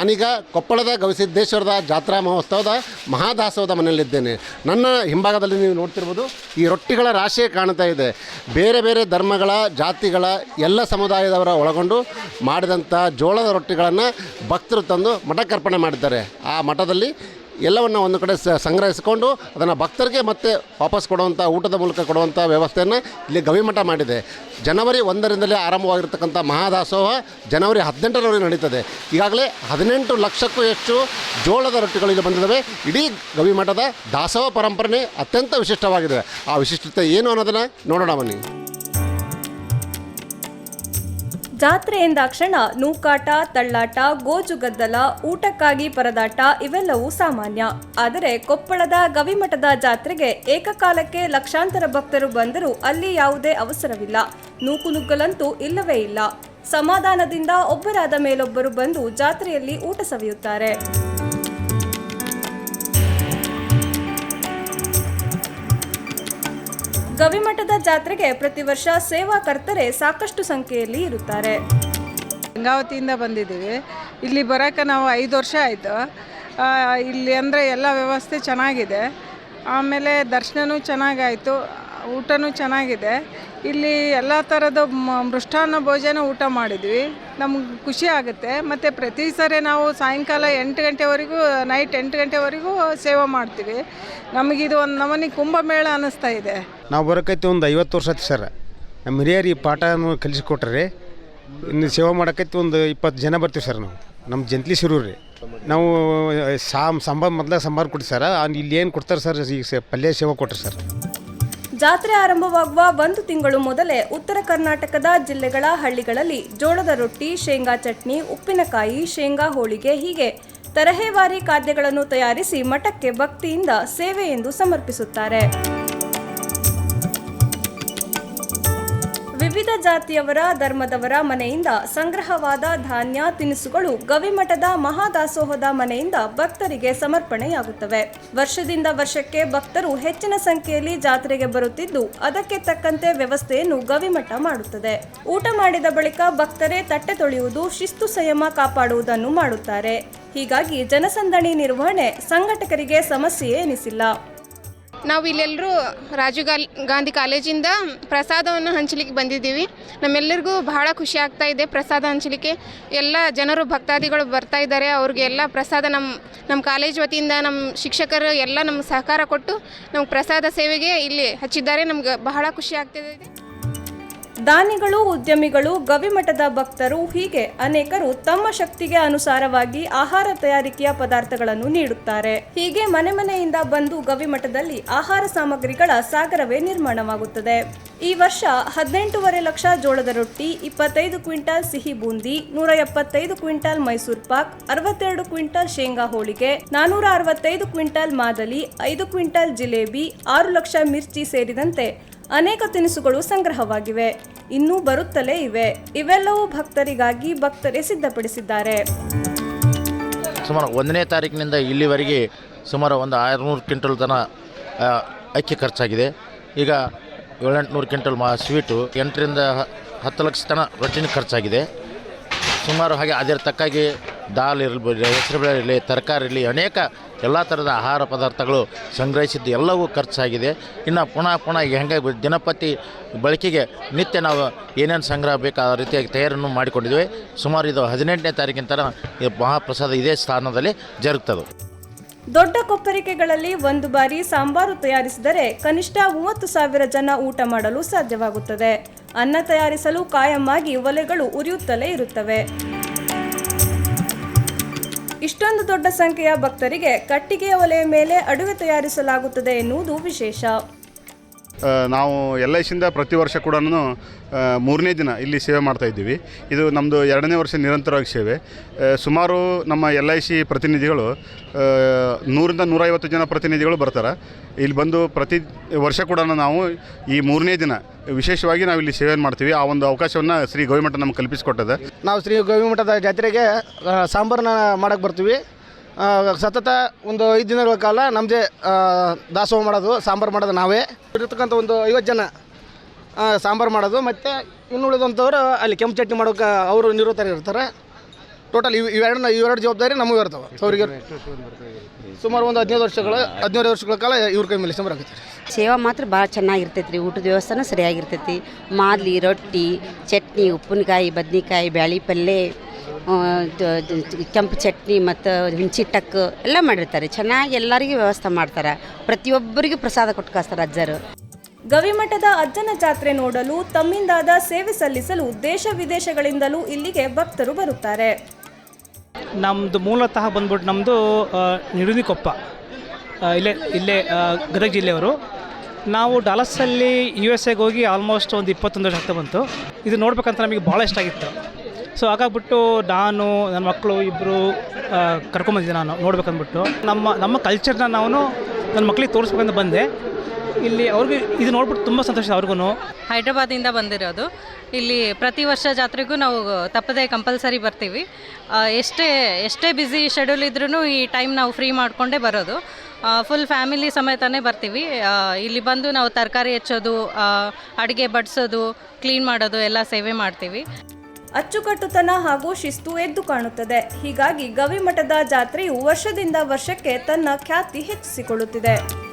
ನಾನೀಗ ಕೊಪ್ಪಳದ ಗವಿಸಿದ್ದೇಶ್ವರದ ಜಾತ್ರಾ ಮಹೋತ್ಸವದ ಮಹಾದಾಸೋದ ಮನೆಯಲ್ಲಿದ್ದೇನೆ. ನನ್ನ ಹಿಂಭಾಗದಲ್ಲಿ ನೀವು ನೋಡ್ತಿರ್ಬೋದು ಈ ರೊಟ್ಟಿಗಳ ರಾಶಿಯೇ ಕಾಣ್ತಾ ಇದೆ. ಬೇರೆ ಬೇರೆ ಧರ್ಮಗಳ, ಜಾತಿಗಳ, ಎಲ್ಲ ಸಮುದಾಯದವರ ಒಳಗೊಂಡು ಮಾಡಿದಂಥ ಜೋಳದ ರೊಟ್ಟಿಗಳನ್ನು ಭಕ್ತರು ತಂದು ಮಠಕ್ಕರ್ಪಣೆ ಮಾಡಿದ್ದಾರೆ. ಆ ಮಠದಲ್ಲಿ ಎಲ್ಲವನ್ನು ಒಂದು ಕಡೆ ಸಂಗ್ರಹಿಸಿಕೊಂಡು ಅದನ್ನು ಭಕ್ತರಿಗೆ ಮತ್ತೆ ವಾಪಸ್ ಕೊಡುವಂಥ ಊಟದ ಮೂಲಕ ಕೊಡುವಂಥ ವ್ಯವಸ್ಥೆಯನ್ನು ಇಲ್ಲಿ ಗವಿಮಠ ಮಾಡಿದೆ. ಜನವರಿ ಒಂದರಿಂದಲೇ ಆರಂಭವಾಗಿರ್ತಕ್ಕಂಥ ಮಹಾದಾಸೋಹ ಜನವರಿ ಹದಿನೆಂಟರವರೆಗೆ ನಡೀತದೆ. ಈಗಾಗಲೇ ಹದಿನೆಂಟು ಲಕ್ಷಕ್ಕೂ ಹೆಚ್ಚು ಜೋಳದ ರೊಟ್ಟಿಗಳು ಇಲ್ಲಿ ಬಂದಿದ್ದಾವೆ ಇಡೀ ಗವಿಮಠದ ದಾಸೋಹ ಪರಂಪರೆ ಅತ್ಯಂತ ವಿಶಿಷ್ಟವಾಗಿದೆ ಆ ವಿಶಿಷ್ಟತೆ ಏನು ಅನ್ನೋದನ್ನು ನೋಡೋಣ ಬನ್ನಿ. ಜಾತ್ರೆ ಎಂದಾಕ್ಷಣ ನೂಕಾಟ, ತಳ್ಳಾಟ ಗೋಜುಗದ್ದಲ ಊಟಕ್ಕಾಗಿ ಪರದಾಟ ಇವೆಲ್ಲವೂ ಸಾಮಾನ್ಯ. ಆದರೆ ಕೊಪ್ಪಳದ ಗವಿಮಠದ ಜಾತ್ರೆಗೆ ಏಕಕಾಲಕ್ಕೆ ಲಕ್ಷಾಂತರ ಭಕ್ತರು ಬಂದರೂ ಅಲ್ಲಿ ಯಾವುದೇ ಅವಸರವಿಲ್ಲ. ನೂಕುನುಗ್ಗಲಂತೂ ಇಲ್ಲವೇ ಇಲ್ಲ. ಸಮಾಧಾನದಿಂದ ಒಬ್ಬರಾದ ಮೇಲೊಬ್ಬರು ಬಂದು ಜಾತ್ರೆಯಲ್ಲಿ ಊಟ ಸವಿಯುತ್ತಾರೆ. ಗವಿಮಠದ ಜಾತ್ರೆಗೆ ಪ್ರತಿ ವರ್ಷ ಸೇವಾಕರ್ತರೆ ಸಾಕಷ್ಟು ಸಂಖ್ಯೆಯಲ್ಲಿ ಇರುತ್ತಾರೆ. ಗಂಗಾವತಿಯಿಂದ ಬಂದಿದ್ದೀವಿ. ಇಲ್ಲಿ ಬರೋಕ್ಕೆ ನಾವು ಐದು ವರ್ಷ ಆಯಿತು. ಇಲ್ಲಿ ಅಂದರೆ ಎಲ್ಲ ವ್ಯವಸ್ಥೆ ಚೆನ್ನಾಗಿದೆ. ಆಮೇಲೆ ದರ್ಶನವೂ ಚೆನ್ನಾಗಾಯಿತು. ಊಟನೂ ಚೆನ್ನಾಗಿದೆ. ಇಲ್ಲಿ ಎಲ್ಲ ಥರದ ಮೃಷ್ಟಾನ್ನ ಭೋಜನ ಊಟ ಮಾಡಿದ್ವಿ. ನಮ್ಗೆ ಖುಷಿ ಆಗುತ್ತೆ. ಮತ್ತು ಪ್ರತಿ ಸರಿ ನಾವು ಸಾಯಂಕಾಲ ಎಂಟು ಗಂಟೆವರೆಗೂ, ನೈಟ್ ಎಂಟು ಗಂಟೆವರೆಗೂ ಸೇವೆ ಮಾಡ್ತೀವಿ. ನಮಗಿದು ಒಂದು ನಮನಿ ಕುಂಭಮೇಳ ಅನ್ನಿಸ್ತಾ ಇದೆ. ನಾವು ಬರೋಕೈತಿ ಒಂದು ಐವತ್ತು ವರ್ಷ ಆಯ್ತು ಸರ್. ನಮ್ಮ ಹಿರಿಯರು ಈ ಪಾಠನ ಕಲಿಸಿಕೊಟ್ರಿ ಇನ್ನು ಸೇವೆ ಮಾಡೋಕೈತಿ ಒಂದು ಇಪ್ಪತ್ತು ಜನ ಬರ್ತೀವಿ ಸರ್ ನಾವು. ನಮ್ಮ ಜಂತ್ಲಿ ಶಿರೂರು. ರೀ ನಾವು ಸಾಂಬಾರು ಮೊದಲಾಗ ಸಾಂಬಾರು ಕೊಡ್ತೀವಿ ಸರ್. ಇಲ್ಲಿ ಏನು ಕೊಡ್ತಾರೆ ಸರ್, ಈಗ ಪಲ್ಯ ಸೇವೆ ಕೊಟ್ರಿ ಸರ್. ಜಾತ್ರೆ ಆರಂಭವಾಗುವ ಒಂದು ತಿಂಗಳು ಮೊದಲೇ ಉತ್ತರ ಕರ್ನಾಟಕದ ಜಿಲ್ಲೆಗಳ ಹಳ್ಳಿಗಳಲ್ಲಿ ಜೋಳದ ರೊಟ್ಟಿ, ಶೇಂಗಾ ಚಟ್ನಿ, ಉಪ್ಪಿನಕಾಯಿ, ಶೇಂಗಾ ಹೋಳಿಗೆ ಹೀಗೆ ತರಹೇವಾರಿ ಖಾದ್ಯಗಳನ್ನು ತಯಾರಿಸಿ ಮಠಕ್ಕೆ ಭಕ್ತಿಯಿಂದ ಸೇವೆ ಎಂದು ಸಮರ್ಪಿಸುತ್ತಾರೆ. ವಿವಿಧ ಜಾತಿಯವರ, ಧರ್ಮದವರ ಮನೆಯಿಂದ ಸಂಗ್ರಹವಾದ ಧಾನ್ಯ, ತಿನಿಸುಗಳು ಗವಿಮಠದ ಮಹಾದಾಸೋಹದ ಮನೆಯಿಂದ ಭಕ್ತರಿಗೆ ಸಮರ್ಪಣೆಯಾಗುತ್ತವೆ. ವರ್ಷದಿಂದ ವರ್ಷಕ್ಕೆ ಭಕ್ತರು ಹೆಚ್ಚಿನ ಸಂಖ್ಯೆಯಲ್ಲಿ ಜಾತ್ರೆಗೆ ಬರುತ್ತಿದ್ದು, ಅದಕ್ಕೆ ತಕ್ಕಂತೆ ವ್ಯವಸ್ಥೆಯನ್ನು ಗವಿಮಠ ಮಾಡುತ್ತದೆ. ಊಟ ಮಾಡಿದ ಬಳಿಕ ಭಕ್ತರೇ ತಟ್ಟೆ ತೊಳೆಯುವುದು, ಶಿಸ್ತು ಸಂಯಮ ಕಾಪಾಡುವುದನ್ನು ಮಾಡುತ್ತಾರೆ. ಹೀಗಾಗಿ ಜನಸಂದಣಿ ನಿರ್ವಹಣೆ ಸಂಘಟಕರಿಗೆ ಸಮಸ್ಯೆ ಎನಿಸಿಲ್ಲ. ನಾವು ಇಲ್ಲೆಲ್ಲರೂ ರಾಜೀವ್ ಗಾಲ್, ಗಾಂಧಿ ಕಾಲೇಜಿಂದ ಪ್ರಸಾದವನ್ನು ಹಂಚಲಿಕ್ಕೆ ಬಂದಿದ್ದೀವಿ. ನಮ್ಮೆಲ್ಲರಿಗೂ ಬಹಳ ಖುಷಿ ಆಗ್ತಾ ಇದೆ ಪ್ರಸಾದ ಹಂಚಲಿಕ್ಕೆ. ಎಲ್ಲ ಜನರು ಭಕ್ತಾದಿಗಳು ಬರ್ತಾ ಇದ್ದಾರೆ. ಅವ್ರಿಗೆ ಎಲ್ಲ ಪ್ರಸಾದ ನಮ್ಮ ನಮ್ಮ ಕಾಲೇಜ್ ವತಿಯಿಂದ ನಮ್ಮ ಶಿಕ್ಷಕರು ಎಲ್ಲ ನಮ್ಗೆ ಸಹಕಾರ ಕೊಟ್ಟು ನಮ್ಗೆ ಪ್ರಸಾದ ಸೇವೆಗೆ ಇಲ್ಲಿ ಹಚ್ಚಿದ್ದಾರೆ. ನಮ್ಗೆ ಬಹಳ ಖುಷಿ ಆಗ್ತಿದೆ ದಾನಿಗಳು, ಉದ್ಯಮಿಗಳು, ಗವಿಮಠದ ಭಕ್ತರು ಹೀಗೆ ಅನೇಕರು ತಮ್ಮ ಶಕ್ತಿಗೆ ಅನುಸಾರವಾಗಿ ಆಹಾರ ತಯಾರಿಕೆಯ ಪದಾರ್ಥಗಳನ್ನು ನೀಡುತ್ತಾರೆ. ಹೀಗೆ ಮನೆ ಮನೆಯಿಂದ ಬಂದು ಗವಿಮಠದಲ್ಲಿ ಆಹಾರ ಸಾಮಗ್ರಿಗಳ ಸಾಗರವೇ ನಿರ್ಮಾಣವಾಗುತ್ತದೆ. ಈ ವರ್ಷ ಹದಿನೆಂಟೂವರೆ ಲಕ್ಷ ಜೋಳದ ರೊಟ್ಟಿ, ಇಪ್ಪತ್ತೈದು ಕ್ವಿಂಟಾಲ್ ಸಿಹಿ ಬೂಂದಿ, ನೂರ ಎಪ್ಪತ್ತೈದು ಕ್ವಿಂಟಾಲ್ ಮೈಸೂರು ಪಾಕ್, ಅರವತ್ತೆರಡು ಕ್ವಿಂಟಾಲ್ ಶೇಂಗಾ ಹೋಳಿಗೆ, ನಾನೂರ ಅರವತ್ತೈದು ಕ್ವಿಂಟಾಲ್ ಮಾದಲಿ, ಐದು ಕ್ವಿಂಟಾಲ್ ಜಿಲೇಬಿ, ಆರು ಲಕ್ಷ ಮಿರ್ಚಿ ಸೇರಿದಂತೆ ಅನೇಕ ತಿನಿಸುಗಳು ಸಂಗ್ರಹವಾಗಿವೆ. ಇನ್ನೂ ಬರುತ್ತಲೇ ಇವೆ. ಇವೆಲ್ಲವೂ ಭಕ್ತರಿಗಾಗಿ ಭಕ್ತರೇ ಸಿದ್ಧಪಡಿಸಿದ್ದಾರೆ. ಸುಮಾರು ಒಂದನೇ ತಾರೀಕಿನಿಂದ ಇಲ್ಲಿವರೆಗೆ ಸುಮಾರು ಒಂದು ಆರುನೂರು ಕ್ವಿಂಟಲ್ ತನ ಅಕ್ಕಿ ಖರ್ಚಾಗಿದೆ. ಈಗ ಏಳೆಂಟುನೂರು ಕ್ವಿಂಟಲ್ ಮಾ, ಸ್ವೀಟು, ಎಂಟರಿಂದ ಹತ್ತು ಲಕ್ಷ ತನ ರೊಟ್ಟಿನ ಖರ್ಚಾಗಿದೆ. ಸುಮಾರು ಹಾಗೆ ಅದರ ತಕ್ಕಾಗಿ ದಾಲ್ ಇರಲಿ ಹೆಸರುಬೇಳೆ ಇರಲಿ, ತರಕಾರಿ ಇರಲಿ, ಅನೇಕ ಎಲ್ಲ ಥರದ ಆಹಾರ ಪದಾರ್ಥಗಳು ಸಂಗ್ರಹಿಸಿದ್ದು ಎಲ್ಲವೂ ಖರ್ಚಾಗಿದೆ. ಇನ್ನು ಪುನಃ ಪುನಃ ಹೆಂಗೆ ದಿನಪತಿ ಬಳಕೆಗೆ ನಿತ್ಯ ನಾವು ಏನೇನು ಸಂಗ್ರಹ ಬೇಕು ಆ ರೀತಿಯಾಗಿ ತಯಾರನ್ನು ಮಾಡಿಕೊಂಡಿದ್ವಿ ಸುಮಾರು ಇದು ಹದಿನೆಂಟನೇ ತಾರೀಕಿನ ಮಹಾಪ್ರಸಾದ ಇದೇ ಸ್ಥಾನದಲ್ಲಿ ಜರುಗ್ತದೆ. ದೊಡ್ಡ ಕೊಪ್ಪರಿಕೆಗಳಲ್ಲಿ ಒಂದು ಬಾರಿ ಸಾಂಬಾರು ತಯಾರಿಸಿದರೆ ಕನಿಷ್ಠ ಮೂವತ್ತು ಸಾವಿರ ಜನ ಊಟ ಮಾಡಲು ಸಾಧ್ಯವಾಗುತ್ತದೆ. ಅನ್ನ ತಯಾರಿಸಲು ಕಾಯಮ್ಮಾಗಿ ಒಲೆಗಳು ಉರಿಯುತ್ತಲೇ ಇರುತ್ತವೆ. ಇಷ್ಟೊಂದು ದೊಡ್ಡ ಸಂಖ್ಯೆಯ ಭಕ್ತರಿಗೆ ಕಟ್ಟಿಗೆಯ ಒಲೆಯ ಮೇಲೆ ಅಡುಗೆ ತಯಾರಿಸಲಾಗುತ್ತದೆ ಎನ್ನುವುದು ವಿಶೇಷ. ನಾವು ಎಲ್ ಐ ಸಿಯಿಂದ ಪ್ರತಿ ವರ್ಷ ಕೂಡ ಮೂರನೇ ದಿನ ಇಲ್ಲಿ ಸೇವೆ ಮಾಡ್ತಾ ಇದ್ದೀವಿ. ಇದು ನಮ್ಮದು ಎರಡನೇ ವರ್ಷ ನಿರಂತರವಾಗಿ ಸೇವೆ. ಸುಮಾರು ನಮ್ಮ ಎಲ್ ಐ ಸಿ ಪ್ರತಿನಿಧಿಗಳು ನೂರಿಂದ ನೂರೈವತ್ತು ಜನ ಪ್ರತಿನಿಧಿಗಳು ಬರ್ತಾರೆ. ಇಲ್ಲಿ ಬಂದು ಪ್ರತಿ ವರ್ಷ ಕೂಡ ನಾವು ಈ ಮೂರನೇ ದಿನ ವಿಶೇಷವಾಗಿ ನಾವು ಇಲ್ಲಿ ಸೇವೆಯನ್ನು ಮಾಡ್ತೀವಿ. ಆ ಒಂದು ಅವಕಾಶವನ್ನು ಶ್ರೀ ಗವಿಮಠ ನಮ್ಗೆ ಕಲ್ಪಿಸಿಕೊಟ್ಟದೆ. ನಾವು ಶ್ರೀ ಗೋವಿಮಠದ ಜಾತ್ರೆಗೆ ಸಾಂಬಾರನ್ನ ಮಾಡೋಕ್ಕೆ ಬರ್ತೀವಿ. ಸತತ ಒಂದು ಐದು ದಿನಗಳ ಕಾಲ ನಮ್ಮದೇ ದಾಸೋಹ ಮಾಡೋದು, ಸಾಂಬಾರು ಮಾಡೋದು ನಾವೇ. ಇರ್ತಕ್ಕಂಥ ಒಂದು ಐವತ್ತು ಜನ ಸಾಂಬಾರು ಮಾಡೋದು. ಮತ್ತು ಇನ್ನುಳಿದಂಥವ್ರು ಅಲ್ಲಿ ಕೆಂಪು ಚಟ್ನಿ ಮಾಡೋಕೆ ಅವರು ನಿರೂತರ ಇರ್ತಾರೆ. ಟೋಟಲ್ ಇವು ಇವೆರಡನ್ನ ಇವೆರಡು ಜವಾಬ್ದಾರಿ ನಮಗೂ ಇರ್ತಾವೆ. ಅವರಿಗೆ ಸುಮಾರು ಒಂದು ಹದಿನೈದು ವರ್ಷಗಳ ಹದಿನೈದು ವರ್ಷಗಳ ಕಾಲ ಇವ್ರ ಕೈ ಮೇಲೆ ಬರಾಕತ್ತಾರೆ ಸೇವಾ ಮಾತ್ರ ಭಾಳ ಚೆನ್ನಾಗಿರ್ತೈತೆ ರೀ ಊಟದ ವ್ಯವಸ್ಥೆನೂ ಸರಿಯಾಗಿರ್ತೈತಿ. ಮಾದಲಿ, ರೊಟ್ಟಿ, ಚಟ್ನಿ, ಉಪ್ಪಿನಕಾಯಿ, ಬದ್ನಿಕಾಯಿ, ಬ್ಯಾಳಿ ಪಲ್ಯ ಕೆಂಪು ಚಟ್ನಿ ಮತ್ತು ಹುಂಚಿಟ್ಟಕ್ಕು ಎಲ್ಲ ಮಾಡಿರ್ತಾರೆ. ಚೆನ್ನಾಗಿ ಎಲ್ಲರಿಗೂ ವ್ಯವಸ್ಥೆ ಮಾಡ್ತಾರೆ. ಪ್ರತಿಯೊಬ್ಬರಿಗೂ ಪ್ರಸಾದ ಕೊಟ್ಟು ಕಳಿಸ್ತಾರೆ ಅಜ್ಜರು ಗವಿಮಠದ ಅಜ್ಜನ ಜಾತ್ರೆ ನೋಡಲು ತಮ್ಮಿಂದಾದ ಸೇವೆ ಸಲ್ಲಿಸಲು ದೇಶ ವಿದೇಶಗಳಿಂದಲೂ ಇಲ್ಲಿಗೆ ಭಕ್ತರು ಬರುತ್ತಾರೆ. ನಮ್ಮದು ಮೂಲತಃ ಬಂದ್ಬಿಟ್ಟು ನಮ್ಮದು ನಿಡುನಿಕೊಪ್ಪ ಇಲ್ಲೇ ಇಲ್ಲೇ ಗದಗ ಜಿಲ್ಲೆಯವರು. ನಾವು ಡಾಲಸ್ಸಲ್ಲಿ ಯು ಎಸ್ ಎಗೆ ಹೋಗಿ ಆಲ್ಮೋಸ್ಟ್ ಒಂದು ಇಪ್ಪತ್ತೊಂದು ವರ್ಷ ಆಗ್ತಾ ಬಂತು. ಇದು ನೋಡ್ಬೇಕಂತ ನಮಗೆ ಭಾಳ ಇಷ್ಟ ಆಗಿತ್ತು. ಸೊ ಹಾಗಾಗ್ಬಿಟ್ಟು ನಾನು, ನನ್ನ ಮಕ್ಕಳು ಇಬ್ಬರು ಕರ್ಕೊಂಬಂದಿದ್ದೆ ನಾನು, ನೋಡ್ಬೇಕಂದ್ಬಿಟ್ಟು. ನಮ್ಮ ನಮ್ಮ ಕಲ್ಚರ್ನ ನಾವು ನನ್ನ ಮಕ್ಕಳಿಗೆ ತೋರಿಸ್ಬೇಕಂತ ಬಂದೆ. ಇಲ್ಲಿ ಅವ್ರಿಗೆ, ಇದು ನೋಡ್ಬಿಟ್ಟು ತುಂಬ ಸಂತೋಷ ಅವ್ರಿಗೂ ಹೈದ್ರಾಬಾದಿಂದ ಬಂದಿರೋದು. ಇಲ್ಲಿ ಪ್ರತಿ ವರ್ಷ ಜಾತ್ರೆಗೂ ನಾವು ತಪ್ಪದೇ ಕಂಪಲ್ಸರಿ ಬರ್ತೀವಿ. ಎಷ್ಟೇ ಎಷ್ಟೇ ಬ್ಯುಸಿ ಶೆಡ್ಯೂಲ್ ಇದ್ರೂ ಈ ಟೈಮ್ ನಾವು ಫ್ರೀ ಮಾಡಿಕೊಂಡೇ ಬರೋದು. ಫುಲ್ ಫ್ಯಾಮಿಲಿ ಸಮೇತನೇ ಬರ್ತೀವಿ. ಇಲ್ಲಿ ಬಂದು ನಾವು ತರಕಾರಿ ಹೆಚ್ಚೋದು ಅಡುಗೆ ಬಡಿಸೋದು ಕ್ಲೀನ್ ಮಾಡೋದು ಎಲ್ಲ ಸೇವೆ ಮಾಡ್ತೀವಿ. ಅಚ್ಚುಕಟ್ಟುತನ ಹಾಗೂ ಶಿಸ್ತು ಎದ್ದು ಕಾಣುತ್ತದೆ. ಹೀಗಾಗಿ ಗವಿಮಠದ ಜಾತ್ರೆಯು ವರ್ಷದಿಂದ ವರ್ಷಕ್ಕೆ ತನ್ನ ಖ್ಯಾತಿ ಹೆಚ್ಚಿಸಿಕೊಳ್ಳುತ್ತಿದೆ.